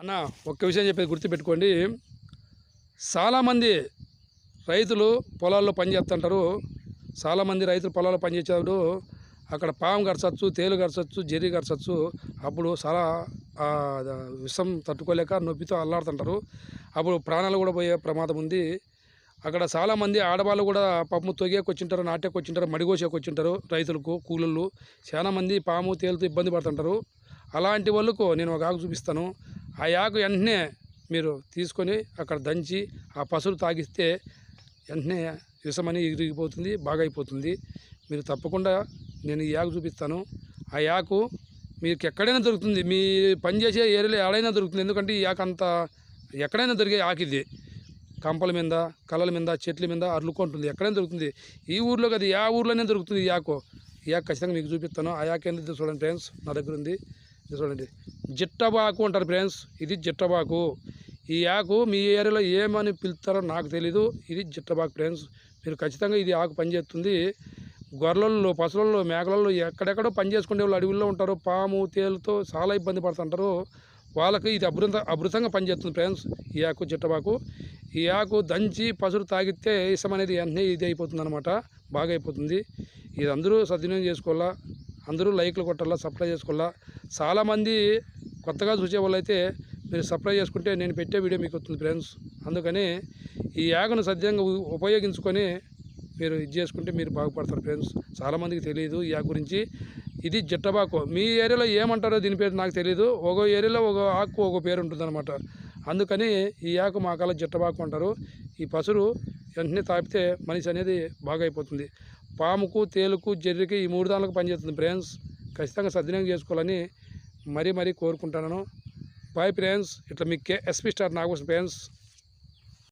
అన్న ఒక్క విషయం చెప్పేది గుర్తుపెట్టుకోండి. చాలామంది రైతులు పొలాల్లో పనిచేస్తుంటారు చాలామంది రైతులు పొలాల్లో పనిచేసేటప్పుడు అక్కడ పాము గరచచ్చు తేలు గరచచ్చు జెర్రీ గరచచ్చు అప్పుడు చాలా విషం తట్టుకోలేక నొప్పితో అల్లాడుతుంటారు. అప్పుడు ప్రాణాలు కూడా పోయే ప్రమాదం ఉంది. అక్కడ చాలామంది ఆడవాళ్ళు కూడా పాపము తొగేకొచ్చింటారు నాటేకొచ్చింటారు మడిగోసేకొచ్చింటారు రైతులకు కూలీలు చాలామంది పాము తేలుతో ఇబ్బంది పడుతుంటారు. అలాంటి వాళ్ళకు నేను ఒక ఆకు చూపిస్తాను. ఆ యాగు వెంటనే మీరు తీసుకొని అక్కడ దంచి ఆ పసులు తాగిస్తే వెంటనే విషమని ఇరిగిపోతుంది బాగా అయిపోతుంది మీరు తప్పకుండా నేను ఈ యాకు చూపిస్తాను. ఆ యాకు మీకు ఎక్కడైనా దొరుకుతుంది. మీ పనిచేసే ఏరియాలో ఎడైనా దొరుకుతుంది. ఎందుకంటే ఈ యాక అంత ఎక్కడైనా దొరికే ఆకు ఇది. కంపల మీద కళ్ళల మీద చెట్ల మీద అర్లుకుంటుంది ఎక్కడైనా దొరుకుతుంది. ఈ ఊర్లో కదా ఆ ఊర్లోనే దొరుకుతుంది ఈ ఆకు ఈ యాక్ ఖచ్చితంగా మీకు చూపిస్తాను. ఆ యాక్ ఏంటో చూడండి ఫ్రెండ్స్ నా దగ్గర ఉంది. చూడండి. జిట్టబాకు అంటారు ఫ్రెండ్స్. ఇది జిట్టబాకు. ఈ ఆకు మీ ఏరియాలో ఏమని పిలుస్తారో నాకు తెలీదు. ఇది జిట్టబాకు ఫ్రెండ్స్. మీరు ఖచ్చితంగా ఇది ఆకు పనిచేస్తుంది గొర్రెలలో పశువులలో మేకలలో ఎక్కడెక్కడో పని చేసుకునే వాళ్ళు అడవుల్లో ఉంటారు. పాము తేలుతో చాలా ఇబ్బంది పడుతుంటారు. వాళ్ళకి ఇది అభృత అభృతంగా పనిచేస్తుంది ఫ్రెండ్స్. ఈ ఆకు జిట్టబాకు. ఈ ఆకు దంచి పసురు తాగితే ఇసం అనేది వెంటనే ఇది అయిపోతుంది అనమాట బాగా అయిపోతుంది. ఇది అందరూ సద్వినియోగం చేసుకోవాలా? అందరూ లైక్లు కొట్టాలా? సప్లై చేసుకోవాలా? చాలామంది కొత్తగా చూసే వాళ్ళైతే మీరు సప్లై చేసుకుంటే నేను పెట్టే వీడియో మీకు వస్తుంది ఫ్రెండ్స్. అందుకని ఈ యాగను సద్యంగా ఉపయోగించుకొని మీరు ఇది చేసుకుంటే మీరు బాగుపడతారు ఫ్రెండ్స్. చాలామందికి తెలియదు ఈ ఆకు గురించి. ఇది జిట్టబాకు. మీ ఏరియాలో ఏమంటారో దీని పేరు నాకు తెలియదు ఒక ఏరియాలో ఒక ఆకు ఒక పేరు ఉంటుందన్నమాట. అందుకని ఈ ఆకు మా కాల జిట్టబాకు అంటారు. ఈ పసురు వెంటనే తాపితే మనిషి అనేది బాగా అయిపోతుంది పాముకు తేలుకు జర్రికి ఈ మూడు దానికి పనిచేస్తుంది ఫ్రెండ్స్. ఖచ్చితంగా సద్వినియోగం చేసుకోవాలని మరీ మరీ కోరుకుంటున్నాను బాయ్ ఫ్రెండ్స్ ఇట్లా మీకు ఎస్పీ స్టార్ నాగభూషణ్ ఫ్రెండ్స్